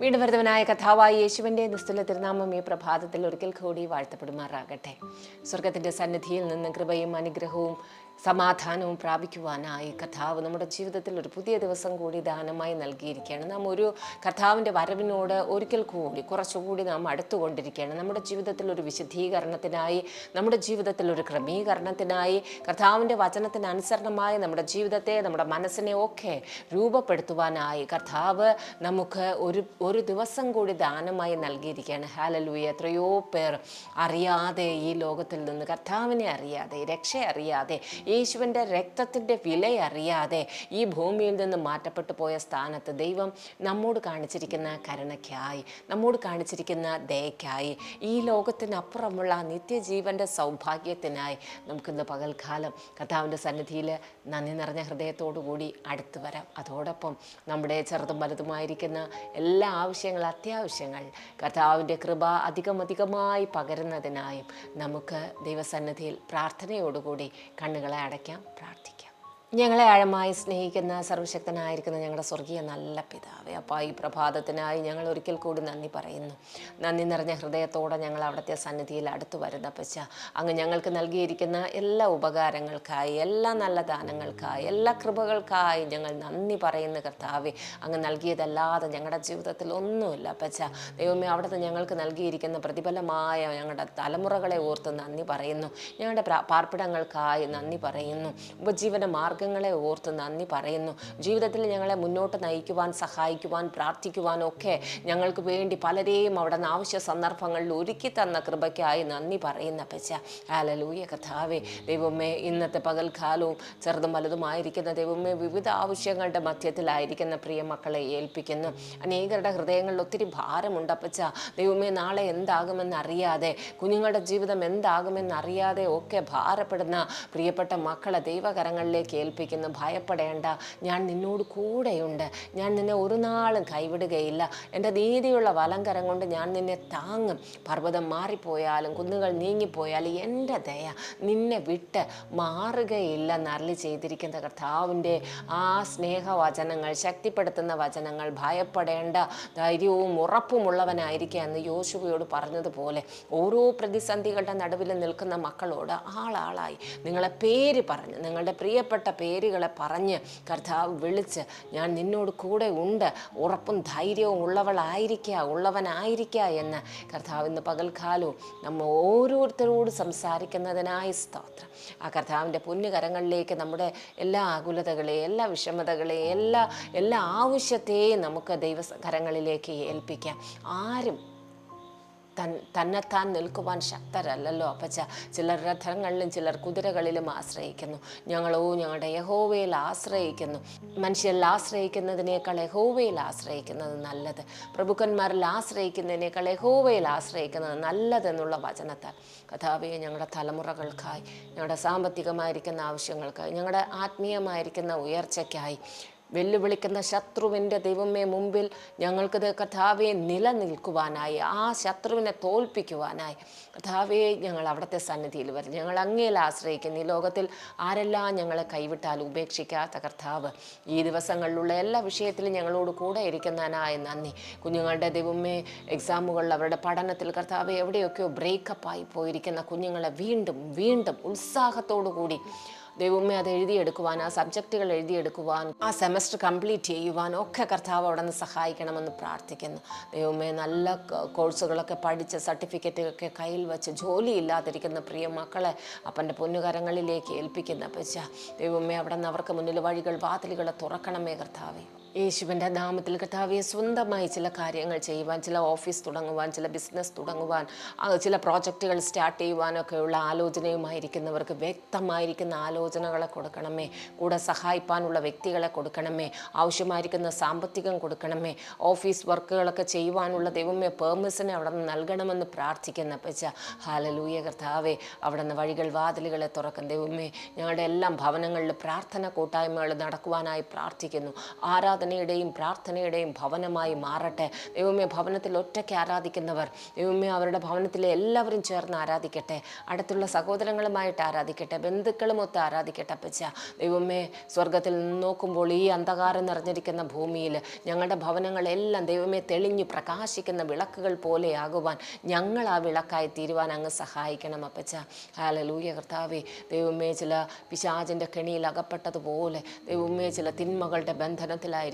വീണ്ടും വരുന്നവനായ കഥാവായി യേശുവിന്റെ നിസ്തുല തിരുനാമം ഈ പ്രഭാതത്തിൽ ഒരിക്കൽ കൂടി വാഴ്ത്തപ്പെടുമാറാകട്ടെ. സ്വർഗത്തിന്റെ സന്നിധിയിൽ നിന്ന് കൃപയും അനുഗ്രഹവും സമാധാനവും പ്രാപിക്കുവാനായി കഥാവ് നമ്മുടെ ജീവിതത്തിൽ ഒരു പുതിയ ദിവസം കൂടി ദാനമായി നൽകിയിരിക്കുകയാണ്. നാം ഒരു കഥാവിന്റെ വരവിനോട് ഒരിക്കൽ കൂടി കുറച്ചുകൂടി നാം അടുത്തുകൊണ്ടിരിക്കുകയാണ്. നമ്മുടെ ജീവിതത്തിൽ ഒരു വിശദീകരണത്തിനായി നമ്മുടെ ജീവിതത്തിൽ ഒരു ക്രമീകരണത്തിനായി കർത്താവിന്റെ വചനത്തിനനുസരണമായി നമ്മുടെ ജീവിതത്തെ നമ്മുടെ മനസ്സിനെ ഒക്കെ രൂപപ്പെടുത്തുവാനായി കഥാവ് നമുക്ക് ഒരു ഒരു ദിവസം കൂടി ദാനമായി നൽകിയിരിക്കുകയാണ്. ഹാലലൂയ എത്രയോ പേർ അറിയാതെ ഈ ലോകത്തിൽ നിന്ന് കർത്താവിനെ അറിയാതെ രക്ഷ അറിയാതെ യേശുവിന്റെ രക്തത്തിന്റെ വില അറിയാതെ ഈ ഭൂമിയിൽ നിന്ന് മാറ്റപ്പെട്ടു പോയ സ്ഥാനത്ത് ദൈവം നമ്മോട് കാണിച്ചിരിക്കുന്ന കരുണയ്ക്കായി നമ്മോട് കാണിച്ചിരിക്കുന്ന ദയയ്ക്കായി ഈ ലോകത്തിനപ്പുറമുള്ള നിത്യജീവന്റെ സൗഭാഗ്യത്തിനായി നമുക്കിന്ന് പകൽക്കാലം കർത്താവിന്റെ സന്നിധിയിൽ നന്ദി നിറഞ്ഞ ഹൃദയത്തോടു കൂടി അടുത്ത് വരാം. അതോടൊപ്പം നമ്മുടെ ചെറുതും വലുതുമായിരിക്കുന്ന എല്ലാ ആവശ്യങ്ങൾ അത്യാവശ്യങ്ങൾ കർത്താവിന്റെ കൃപ അധികമധികമായി പകരുന്നതിനായും നമുക്ക് ദൈവസന്നിധിയിൽ പ്രാർത്ഥനയോടുകൂടി കണ്ണുകളെ അടയ്ക്കാം പ്രാർത്ഥിക്കാം. ഞങ്ങളെ ആഴമായി സ്നേഹിക്കുന്ന സർവശക്തനായിരിക്കുന്ന ഞങ്ങളുടെ സ്വർഗീയ നല്ല പിതാവേ അപ്പോൾ ഈ പ്രഭാതത്തിനായി ഞങ്ങൾ ഒരിക്കൽ കൂടി നന്ദി പറയുന്നു. നന്ദി നിറഞ്ഞ ഹൃദയത്തോടെ ഞങ്ങൾ അവിടുത്തെ സന്നിധിയിൽ അടുത്തു വരുന്ന പച്ച അങ്ങ് ഞങ്ങൾക്ക് നൽകിയിരിക്കുന്ന എല്ലാ ഉപകാരങ്ങൾക്കായി എല്ലാ നല്ല ദാനങ്ങൾക്കായി എല്ലാ കൃപകൾക്കായി ഞങ്ങൾ നന്ദി പറയുന്ന കർത്താവെ. അങ്ങ് നൽകിയതല്ലാതെ ഞങ്ങളുടെ ജീവിതത്തിൽ ഒന്നുമില്ല പച്ച ദൈവമേ അവിടുത്തെ ഞങ്ങൾക്ക് നൽകിയിരിക്കുന്ന പ്രതിഫലമായ ഞങ്ങളുടെ തലമുറകളെ ഓർത്ത് നന്ദി പറയുന്നു. ഞങ്ങളുടെ പാർപ്പിടങ്ങൾക്കായി നന്ദി പറയുന്നു. ഉപജീവന മാർഗങ്ങളെ ഓർത്ത് നന്ദി പറയുന്നു. ജീവിതത്തിൽ ഞങ്ങളെ മുന്നോട്ട് നയിക്കുവാൻ സഹായിക്കുവാൻ പ്രാർത്ഥിക്കുവാൻ ഒക്കെ ഞങ്ങൾക്ക് വേണ്ടി പലരെയും അവിടെ നിന്ന് ആവശ്യ സന്ദർഭങ്ങളിൽ ഒരുക്കി തന്ന കൃപയ്ക്കായി നന്ദി പറയുന്ന പച്ച ആലലൂയ കഥാവേ ദൈവമേ ഇന്നത്തെ പകൽക്കാലവും ചെറുതും വലുതുമായിരിക്കുന്ന ദൈവമേ വിവിധ ആവശ്യങ്ങളുടെ മധ്യത്തിലായിരിക്കുന്ന പ്രിയ മക്കളെ ഏൽപ്പിക്കുന്നു. അനേകരുടെ ഹൃദയങ്ങളിൽ ഒത്തിരി ഭാരമുണ്ട് അപ്പച്ച. ദൈവമേ നാളെ എന്താകുമെന്ന് അറിയാതെ കുഞ്ഞുങ്ങളുടെ ജീവിതം എന്താകുമെന്ന് അറിയാതെ ഒക്കെ ഭാരപ്പെടുന്ന പ്രിയപ്പെട്ട മക്കളെ ദൈവകരങ്ങളിലേക്ക് ഏൽപ്പിക്കുന്നു. ഭയപ്പെടേണ്ട. ഞാൻ നിന്നോട് കൂടെയുണ്ട്. ഞാൻ നിന്നെ ഒരു നാളും കൈവിടുകയില്ല. എന്റെ നീതിയുള്ള വലങ്കരം കൊണ്ട് ഞാൻ നിന്നെ താങ്ങും. പർവതം മാറിപ്പോയാലും കുന്നുകൾ നീങ്ങിപ്പോയാലും എന്റെ ദയ നിന്നെ വിട്ട് മാറുകയില്ല നരളി ചെയ്തിരിക്കുന്ന കർത്താവിന്റെ ആ സ്നേഹവചനങ്ങൾ ശക്തിപ്പെടുത്തുന്ന വചനങ്ങൾ ഭയപ്പെടേണ്ട ധൈര്യവും ഉറപ്പുമുള്ളവനായിരിക്കുക എന്ന് യോശുവയോട് പറഞ്ഞതുപോലെ ഓരോ പ്രതിസന്ധികളുടെ നടുവിൽ നിൽക്കുന്ന മക്കളോട് ആളാളായി നിങ്ങളെ പേര് പറഞ്ഞ് നിങ്ങളുടെ പ്രിയപ്പെട്ട പേരുകളെ പറഞ്ഞ് കർത്താവ് വിളിച്ച് ഞാൻ നിന്നോട് കൂടെ ഉണ്ട് ഉറപ്പും ധൈര്യവും ഉള്ളവളായിരിക്കുക ഉള്ളവനായിരിക്കുക എന്ന് കർത്താവ് ഇന്ന് പകൽക്കാലവും നമ്മൾ ഓരോരുത്തരോട് സംസാരിക്കുന്നതിനായി സ്തോത്രം. ആ കർത്താവിന്റെ പുണ്യകരങ്ങളിലേക്ക് നമ്മുടെ എല്ലാ ആകുലതകളെയും എല്ലാ വിഷമതകളെയും എല്ലാ എല്ലാ ആവശ്യത്തെയും നമുക്ക് ദൈവ കരങ്ങളിലേക്ക് ഏൽപ്പിക്കാം. ആരും തൻ തന്നെത്താൻ നിൽക്കുവാൻ ശക്തരല്ലല്ലോ. അപ്പച്ച ചിലർ രഥങ്ങളിലും ചിലർ കുതിരകളിലും ആശ്രയിക്കുന്നു. ഞങ്ങളോ ഞങ്ങളുടെ യഹോവയിൽ ആശ്രയിക്കുന്നു. മനുഷ്യരിൽ ആശ്രയിക്കുന്നതിനേക്കാൾ യഹോവയിൽ ആശ്രയിക്കുന്നത് നല്ലത്. പ്രഭുക്കന്മാരിൽ ആശ്രയിക്കുന്നതിനേക്കാൾ യഹോവയിൽ ആശ്രയിക്കുന്നത് നല്ലതെന്നുള്ള വചനത്താൽ. കഥാപിയെ ഞങ്ങളുടെ തലമുറകൾക്കായി ഞങ്ങളുടെ സാമ്പത്തികമായിരിക്കുന്ന ആവശ്യങ്ങൾക്കായി ഞങ്ങളുടെ ആത്മീയമായിരിക്കുന്ന ഉയർച്ചയ്ക്കായി വെല്ലുവിളിക്കുന്ന ശത്രുവിന്റെ ദൈവമേ മുമ്പിൽ ഞങ്ങൾക്കത് കഥാവെ നിലനിൽക്കുവാനായി ആ ശത്രുവിനെ തോൽപ്പിക്കുവാനായി. കഥാവെ ഞങ്ങൾ അവിടുത്തെ സന്നിധിയിൽ വരും. ഞങ്ങൾ അങ്ങേൽ ആശ്രയിക്കുന്നു. ഈ ലോകത്തിൽ ആരെല്ലാം ഞങ്ങളെ കൈവിട്ടാൽ ഉപേക്ഷിക്കാത്ത കർത്താവ് ഈ ദിവസങ്ങളിലുള്ള എല്ലാ വിഷയത്തിലും ഞങ്ങളോട് കൂടെ ഇരിക്കുന്നതിനായ നന്ദി. കുഞ്ഞുങ്ങളുടെ ദൈവമേ എക്സാമുകളിൽ അവരുടെ പഠനത്തിൽ കർത്താവ് എവിടെയൊക്കെയോ ബ്രേക്കപ്പായി പോയിരിക്കുന്ന കുഞ്ഞുങ്ങളെ വീണ്ടും വീണ്ടും ഉത്സാഹത്തോടു കൂടി ദൈവമേ അത് എഴുതിയെടുക്കുവാൻ ആ സബ്ജക്റ്റുകൾ എഴുതിയെടുക്കുവാൻ ആ സെമസ്റ്റർ കംപ്ലീറ്റ് ചെയ്യുവാൻ ഒക്കെ കർത്താവ് അവിടെ നിന്ന് സഹായിക്കണമെന്ന് പ്രാർത്ഥിക്കുന്നു. ദൈവമേ നല്ല കോഴ്സുകളൊക്കെ പഠിച്ച് സർട്ടിഫിക്കറ്റൊക്കെ കയ്യിൽ വെച്ച് ജോലിയില്ലാതിരിക്കുന്ന പ്രിയ മക്കളെ അപ്പന്റെ പൊന്നുകരങ്ങളിലേക്ക് ഏൽപ്പിക്കുന്ന. പച്ച ദൈവമേ അവിടെ നിന്ന് അവർക്ക് മുന്നിൽ വഴികൾ വാതിലുകളെ തുറക്കണമേ കർത്താവേ. യേശുവിന്റെ നാമത്തിൽ കർത്താവെ സ്വന്തമായി ചില കാര്യങ്ങൾ ചെയ്യുവാൻ ചില ഓഫീസ് തുടങ്ങുവാൻ ചില ബിസിനസ് തുടങ്ങുവാൻ ചില പ്രോജക്റ്റുകൾ സ്റ്റാർട്ട് ചെയ്യുവാനൊക്കെയുള്ള ആലോചനയുമായിരിക്കുന്നവർക്ക് വ്യക്തമായിരിക്കുന്ന ആലോചനകളെ കൊടുക്കണമേ. കൂടെ സഹായിപ്പാനുള്ള വ്യക്തികളെ കൊടുക്കണമേ. ആവശ്യമായിരിക്കുന്ന സാമ്പത്തികം കൊടുക്കണമേ. ഓഫീസ് വർക്കുകളൊക്കെ ചെയ്യുവാനുള്ള ദൈവമേ പേർമിസിനെ അവിടെ നിന്ന് നൽകണമെന്ന് പ്രാർത്ഥിക്കുന്ന പച്ച ഹാലലൂയ കർത്താവെ അവിടെ നിന്ന് വഴികൾ വാതിലുകളെ തുറക്കും ദൈവമേ ഞങ്ങളുടെ എല്ലാം ഭവനങ്ങളിൽ പ്രാർത്ഥന കൂട്ടായ്മകൾ നടക്കുവാനായി പ്രാർത്ഥിക്കുന്നു. ആരാധന ആരാധനയുടെയും പ്രാർത്ഥനയുടെയും ഭവനമായി മാറട്ടെ. ദൈവമേ ഭവനത്തിൽ ഒറ്റയ്ക്ക് ആരാധിക്കുന്നവർ ദൈവമേ അവരുടെ ഭവനത്തിലെ എല്ലാവരും ചേർന്ന് ആരാധിക്കട്ടെ. അടുത്തുള്ള സഹോദരങ്ങളുമായിട്ട് ആരാധിക്കട്ടെ. ബന്ധുക്കളും ഒത്ത് ആരാധിക്കട്ടെ അപ്പച്ച. ദൈവമേ സ്വർഗത്തിൽ നോക്കുമ്പോൾ ഈ അന്ധകാരം നിറഞ്ഞിരിക്കുന്ന ഭൂമിയിൽ ഞങ്ങളുടെ ഭവനങ്ങളെല്ലാം ദൈവമേ തെളിഞ്ഞു പ്രകാശിക്കുന്ന വിളക്കുകൾ പോലെയാകുവാൻ ഞങ്ങൾ ആ വിളക്കായി തീരുവാൻ അങ്ങ് സഹായിക്കണം അപ്പച്ച. ഹാലലൂയ കർത്താവേ. ദൈവമേ ചില പിശാചിന്റെ കെണിയിൽ അകപ്പെട്ടതുപോലെ ദൈവമേ ചില തിന്മകളുടെ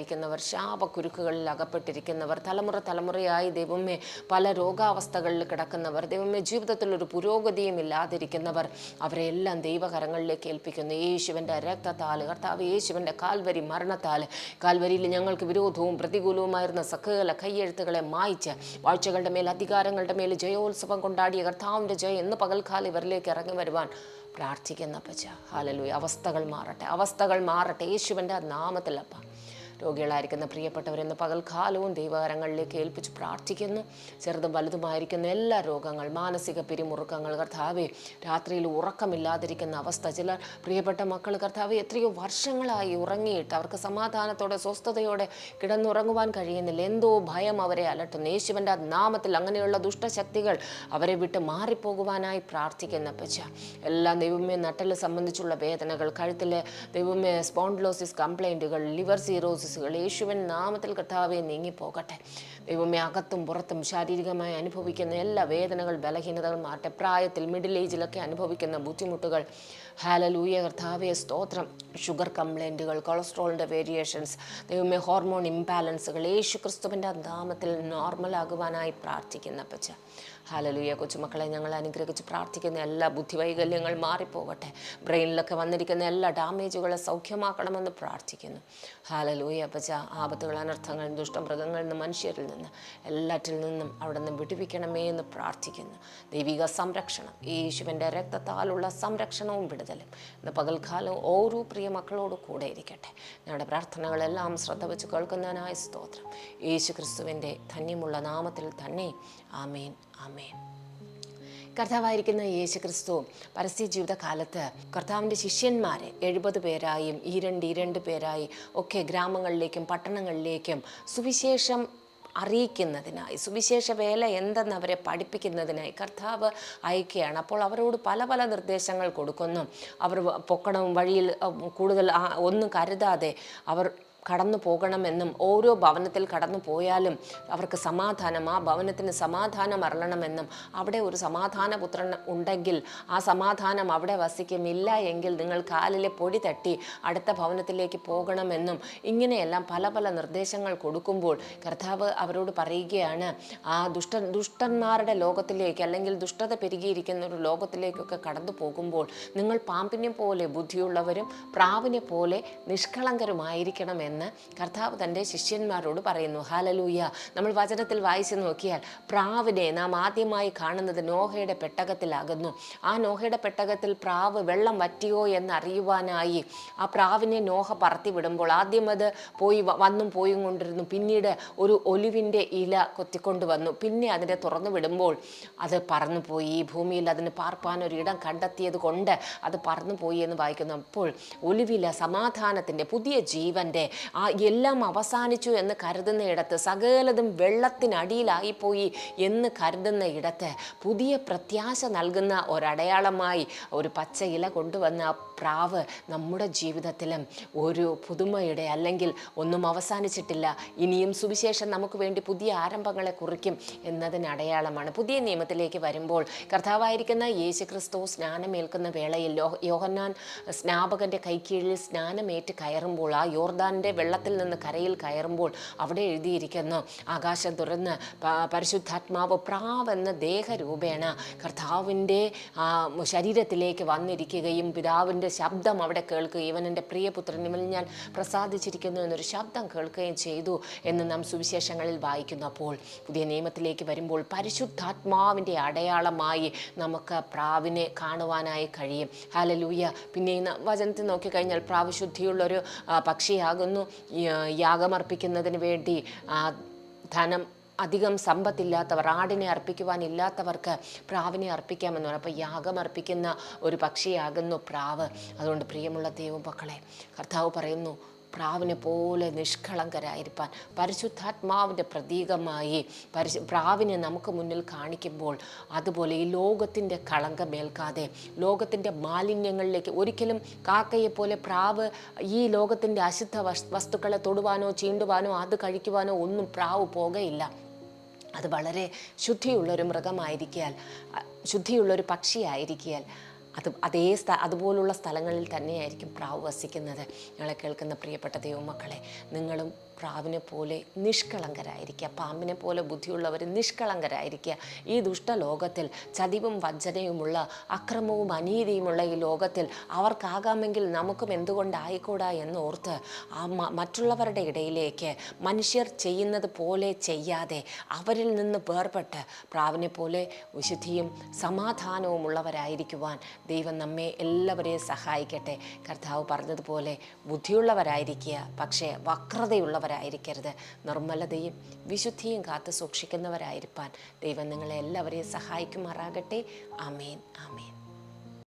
ബന്ധനത്തിലായിരിക്കുന്നവർ ശാപക്കുരുക്കുകളിൽ അകപ്പെട്ടിരിക്കുന്നവർ തലമുറ തലമുറയായി ദൈവമേ പല രോഗാവസ്ഥകളിൽ കിടക്കുന്നവർ ദൈവമേ ജീവിതത്തിൽ ഒരു പുരോഗതിയും ഇല്ലാതിരിക്കുന്നവർ അവരെല്ലാം ദൈവകരങ്ങളിലേക്ക് ഏൽപ്പിക്കുന്നു. യേശുവിന്റെ രക്തത്താൽ കർത്താവ് യേശുവിന്റെ കാൽവരി മരണത്താൽ കാൽവരിയിൽ ഞങ്ങൾക്ക് വിരോധവും പ്രതികൂലവുമായിരുന്ന സകല കയ്യെഴുത്തുകളെ മായ്ച്ച് വാഴ്ചകളുടെ മേൽ അധികാരങ്ങളുടെ മേൽ ജയോത്സവം കൊണ്ടാടിയ കർത്താവിന്റെ ജയം എന്ന് പകൽക്കാലം ഇവരിലേക്ക് ഇറങ്ങി വരുവാൻ പ്രാർത്ഥിക്കുന്ന പച്ച ഹാലലു അവസ്ഥകൾ മാറട്ടെ. അവസ്ഥകൾ മാറട്ടെ. യേശുവിന്റെ നാമത്തിലപ്പ രോഗികളായിരിക്കുന്ന പ്രിയപ്പെട്ടവരെന്ന് പകൽക്കാലവും ദൈവകരങ്ങളിലേക്ക് ഏൽപ്പിച്ച് പ്രാർത്ഥിക്കുന്നു. ചെറുതും വലുതുമായിരിക്കുന്ന എല്ലാ രോഗങ്ങൾ മാനസിക പിരിമുറുക്കങ്ങൾ കർത്താവെ രാത്രിയിൽ ഉറക്കമില്ലാതിരിക്കുന്ന അവസ്ഥ ചില പ്രിയപ്പെട്ട മക്കൾ കർത്താവ് എത്രയോ വർഷങ്ങളായി ഉറങ്ങിയിട്ട് അവർക്ക് സമാധാനത്തോടെ സ്വസ്ഥതയോടെ കിടന്നുറങ്ങുവാൻ കഴിയുന്നില്ല. എന്തോ ഭയം അവരെ അലട്ടുന്നു. യേശുവിന്റെ നാമത്തിൽ അങ്ങനെയുള്ള ദുഷ്ടശക്തികൾ അവരെ വിട്ട് മാറിപ്പോകുവാനായി പ്രാർത്ഥിക്കുന്ന പച്ച എല്ലാ ദൈവമേ നട്ടൽ സംബന്ധിച്ചുള്ള വേദനകൾ കഴുത്തിലെ ദൈവമേ സ്പോണ്ടിലോസിസ് കംപ്ലൈന്റുകൾ ലിവർ സീറോസിസുകൾ യേശുവൻ നാമത്തിൽ കർത്താവെ നീങ്ങിപ്പോകട്ടെ. ദൈവമേ അകത്തും പുറത്തും ശാരീരികമായി അനുഭവിക്കുന്ന എല്ലാ വേദനകൾ ബലഹീനതകൾ മാറ്റ പ്രായത്തിൽ മിഡിൽ ഏജിലൊക്കെ അനുഭവിക്കുന്ന ബുദ്ധിമുട്ടുകൾ. ഹാലലൂയ കർത്താവെ സ്തോത്രം. ഷുഗർ കംപ്ലൈന്റുകൾ കൊളസ്ട്രോളിന്റെ വേരിയേഷൻസ് ദൈവമേ ഹോർമോൺ ഇംബാലൻസുകൾ യേശു ക്രിസ്തുവിന്റെ നാമത്തിൽ നോർമലാകുവാനായി പ്രാർത്ഥിക്കുന്ന പച്ച ഹാലലുയ കൊച്ചുമക്കളെ ഞങ്ങൾ അനുഗ്രഹിച്ച് പ്രാർത്ഥിക്കുന്ന എല്ലാ ബുദ്ധിവൈകല്യങ്ങൾ മാറിപ്പോകട്ടെ. ബ്രെയിനിലൊക്കെ വന്നിരിക്കുന്ന എല്ലാ ഡാമേജുകളെ സൗഖ്യമാക്കണമെന്ന് പ്രാർത്ഥിക്കുന്നു. ഹാലലൂയ അപ്പച്ച ആപത്തുകൾ അനർത്ഥങ്ങൾ ദുഷ്ടമൃഗങ്ങളിൽ നിന്ന് മനുഷ്യരിൽ നിന്ന് എല്ലാറ്റിൽ നിന്നും അവിടെ നിന്ന് വിടുവിക്കണമേ എന്ന് പ്രാർത്ഥിക്കുന്നു. ദൈവിക സംരക്ഷണം യേശുവിന്റെ രക്തത്താലുള്ള സംരക്ഷണവും വിടുതലും. ഇന്ന് പകൽക്കാലം ഓരോ പ്രിയ മക്കളോട് കൂടെ ഇരിക്കട്ടെ. ഞങ്ങളുടെ പ്രാർത്ഥനകളെല്ലാം ശ്രദ്ധ വെച്ച് കേൾക്കുന്നതിനായ സ്തോത്രം. യേശു ക്രിസ്തുവിന്റെ ധന്യമുള്ള നാമത്തിൽ തന്നെ ആമേൻ ആമേൻ. കർത്താവായിരിക്കുന്ന യേശു ക്രിസ്തു പരസ്യ ജീവിതകാലത്ത് കർത്താവിന്റെ ശിഷ്യന്മാരെ എഴുപത് പേരായും ഈ രണ്ട് പേരായി ഒക്കെ ഗ്രാമങ്ങളിലേക്കും പട്ടണങ്ങളിലേക്കും സുവിശേഷം അറിയിക്കുന്നതിനായി സുവിശേഷ വേല എന്തെന്ന് അവരെ പഠിപ്പിക്കുന്നതിനായി കർത്താവ് അയക്കുകയാണ്. അപ്പോൾ അവരോട് പല പല നിർദ്ദേശങ്ങൾ കൊടുക്കുന്നു. അവർ പൊക്കണം വഴിയിൽ കൂടുതൽ ഒന്നും കരുതാതെ അവർ കടന്നു പോകണമെന്നും ഓരോ ഭവനത്തിൽ കടന്നു പോയാലും അവർക്ക് സമാധാനം ആ ഭവനത്തിന് സമാധാനം അരളണമെന്നും അവിടെ ഒരു സമാധാന പുത്രൻ ഉണ്ടെങ്കിൽ ആ സമാധാനം അവിടെ വസിക്കും. ഇല്ല എങ്കിൽ നിങ്ങൾ കാലിലെ പൊടി തട്ടി അടുത്ത ഭവനത്തിലേക്ക് പോകണമെന്നും ഇങ്ങനെയെല്ലാം പല പല നിർദ്ദേശങ്ങൾ കൊടുക്കുമ്പോൾ കർത്താവ് അവരോട് പറയുകയാണ് ആ ദുഷ്ട ദുഷ്ടന്മാരുടെ ലോകത്തിലേക്ക് അല്ലെങ്കിൽ ദുഷ്ടത പെരുകിയിരിക്കുന്ന ഒരു ലോകത്തിലേക്കൊക്കെ കടന്നു പോകുമ്പോൾ നിങ്ങൾ പാമ്പിനെ പോലെ ബുദ്ധിയുള്ളവരും പ്രാവിനെ പോലെ നിഷ്കളങ്കരുമായിരിക്കണമെന്ന് കർത്താവ് തന്റെ ശിഷ്യന്മാരോട് പറയുന്നു. ഹാലലൂയ നമ്മൾ വചനത്തിൽ വായിച്ചു നോക്കിയാൽ പ്രാവിനെ നാം ആദ്യമായി കാണുന്നത് നോഹയുടെ പെട്ടകത്തിലാകുന്നു. ആ നോഹയുടെ പെട്ടകത്തിൽ പ്രാവ് വെള്ളം വറ്റിയോ എന്നറിയുവാനായി ആ പ്രാവിനെ നോഹ പറത്തി വിടുമ്പോൾ ആദ്യം അത് പോയി വന്നും പോയും കൊണ്ടിരുന്നു. പിന്നീട് ഒരു ഒലിവിന്റെ ഇല കൊത്തിക്കൊണ്ട് വന്നു. പിന്നെ അതിനെ തുറന്നു വിടുമ്പോൾ അത് പറന്നുപോയി ഈ ഭൂമിയിൽ അതിന് പാർപ്പാൻ ഒരു ഇടം കണ്ടെത്തിയത് കൊണ്ട് അത് പറന്നുപോയി എന്ന് വായിക്കുന്നു. അപ്പോൾ ഒലിവില സമാധാനത്തിന്റെ പുതിയ ജീവന്റെ ആ എല്ലാം അവസാനിച്ചു എന്ന് കരുതുന്ന ഇടത്ത് സകലതും വെള്ളത്തിനടിയിലായിപ്പോയി എന്ന് കരുതുന്ന ഇടത്ത് പുതിയ പ്രത്യാശ നൽകുന്ന ഒരടയാളമായി ഒരു പച്ച ഇല കൊണ്ടുവന്ന പ്രാവ് നമ്മുടെ ജീവിതത്തിലും ഒരു പുതുമയുടെ അല്ലെങ്കിൽ ഒന്നും അവസാനിച്ചിട്ടില്ല. ഇനിയും സുവിശേഷം നമുക്ക് വേണ്ടി പുതിയ ആരംഭങ്ങളെ കുറിക്കും എന്നതിന് അടയാളമാണ്. പുതിയ നിയമത്തിലേക്ക് വരുമ്പോൾ കർത്താവായിരിക്കുന്ന യേശു ക്രിസ്തു സ്നാനമേൽക്കുന്ന വേളയിൽ യോഹന്നാൻ സ്നാപകന്റെ കൈക്കീഴിൽ സ്നാനമേറ്റ് കയറുമ്പോൾ ആ യോർദാന്റെ വെള്ളത്തിൽ നിന്ന് കരയിൽ കയറുമ്പോൾ അവിടെ എഴുതിയിരിക്കുന്നു ആകാശം തുറന്ന് പരിശുദ്ധാത്മാവ് പ്രാവെന്ന ദേഹരൂപേണ കർത്താവിന്റെ ശരീരത്തിലേക്ക് വന്നിരിക്കുകയും പിതാവിന്റെ ശബ്ദം അവിടെ കേൾക്കുകയും ഇവൻ എന്റെ പ്രിയപുത്രൻ ഇവൻ ഞാൻ പ്രസാദിച്ചിരിക്കുന്നു എന്നൊരു ശബ്ദം കേൾക്കുകയും ചെയ്തു എന്ന് നാം സുവിശേഷങ്ങളിൽ വായിക്കുന്നു. അപ്പോൾ പുതിയ നിയമത്തിലേക്ക് വരുമ്പോൾ പരിശുദ്ധാത്മാവിന്റെ അടയാളമായി നമുക്ക് പ്രാവിനെ കാണുവാനായി കഴിയും. ഹാലലൂയ പിന്നെ വചനത്തിൽ നോക്കിക്കഴിഞ്ഞാൽ പ്രാവ് ശുദ്ധിയുള്ളൊരു പക്ഷിയാകുന്നു. യാഗമർപ്പിക്കുന്നതിന് വേണ്ടി ധനം അധികം സമ്പത്തില്ലാത്തവർ ആടിനെ അർപ്പിക്കുവാൻ ഇല്ലാത്തവർക്ക് പ്രാവിനെ അർപ്പിക്കാമെന്ന് പറയും. അപ്പോൾ യാഗം അർപ്പിക്കുന്ന ഒരു പക്ഷിയാകുന്നു പ്രാവ്. അതുകൊണ്ട് പ്രിയമുള്ള ദൈവമക്കളെ കർത്താവ് പറയുന്നു പ്രാവിനെ പോലെ നിഷ്കളങ്കരായിരിക്കാൻ പരിശുദ്ധാത്മാവിന്റെ പ്രതീകമായി പരിശു പ്രാവിനെ നമുക്ക് മുന്നിൽ കാണിക്കുമ്പോൾ അതുപോലെ ഈ ലോകത്തിന്റെ കളങ്കമേൽക്കാതെ ലോകത്തിന്റെ മാലിന്യങ്ങളിലേക്ക് ഒരിക്കലും കാക്കയെ പോലെ പ്രാവ് ഈ ലോകത്തിന്റെ അശുദ്ധ വസ്തുക്കളെ തൊടുവാനോ ചീണ്ടുവാനോ അത് കഴിക്കുവാനോ ഒന്നും പ്രാവ് പോകയില്ല. അത് വളരെ ശുദ്ധിയുള്ളൊരു മൃഗമായിരിക്കാൽ ശുദ്ധിയുള്ളൊരു പക്ഷിയായിരിക്കാൽ അത് അതേ സ്ഥ അതുപോലുള്ള സ്ഥലങ്ങളിൽ തന്നെയായിരിക്കും പ്രാവ് വസിക്കുന്നത്. ഞങ്ങളെ കേൾക്കുന്ന പ്രിയപ്പെട്ട ദൈവമക്കളെ നിങ്ങളും പ്രാവിനെ പോലെ നിഷ്കളങ്കരായിരിക്കുക പാമ്പിനെ പോലെ ബുദ്ധിയുള്ളവർ നിഷ്കളങ്കരായിരിക്കുക. ഈ ദുഷ്ടലോകത്തിൽ ചതിവും വഞ്ചനയുമുള്ള അക്രമവും അനീതിയുമുള്ള ഈ ലോകത്തിൽ അവർക്കാകാമെങ്കിൽ നമുക്കും എന്തുകൊണ്ടായിക്കൂടാ എന്നോർത്ത് ആ മറ്റുള്ളവരുടെ ഇടയിലേക്ക് മനുഷ്യർ ചെയ്യുന്നത് പോലെ ചെയ്യാതെ അവരിൽ നിന്ന് വേർപെട്ട് പ്രാവിനെ പോലെ വിശുദ്ധിയും സമാധാനവും ഉള്ളവരായിരിക്കുവാൻ ദൈവം നമ്മെ എല്ലാവരെയും സഹായിക്കട്ടെ. കർത്താവ് പറഞ്ഞതുപോലെ ബുദ്ധിയുള്ളവരായിരിക്കുക പക്ഷേ വക്രതയുള്ളവരായിരിക്കരുത് നിർമ്മലതയും വിശുദ്ധിയും കാത്തു സൂക്ഷിക്കുന്നവരായിരിക്കാൻ ദൈവം നിങ്ങളെ എല്ലാവരെയും സഹായിക്കുമാറാകട്ടെ. അമേൻ ആമേൻ.